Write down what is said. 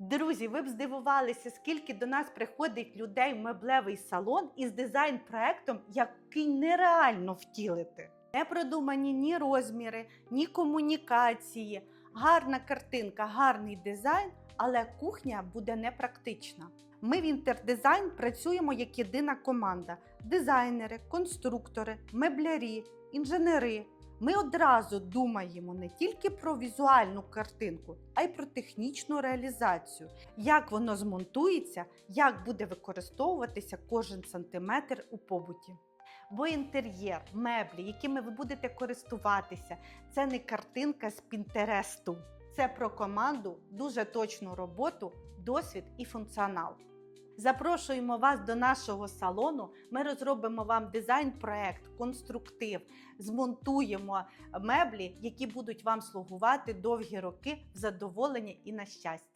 Друзі, ви б здивувалися, скільки до нас приходить людей в меблевий салон із дизайн-проектом, який нереально втілити. Не продумані ні розміри, ні комунікації, гарна картинка, гарний дизайн, але кухня буде непрактична. Ми в інтердизайн працюємо як єдина команда: дизайнери, конструктори, меблярі, інженери. Ми одразу думаємо не тільки про візуальну картинку, а й про технічну реалізацію, як воно змонтується, як буде використовуватися кожен сантиметр у побуті. Бо інтер'єр, меблі, якими ви будете користуватися, це не картинка з Пінтересту. Це про команду, дуже точну роботу, досвід і функціонал. Запрошуємо вас до нашого салону. Ми розробимо вам дизайн-проект, конструктив, змонтуємо меблі, які будуть вам слугувати довгі роки в задоволення і на щастя.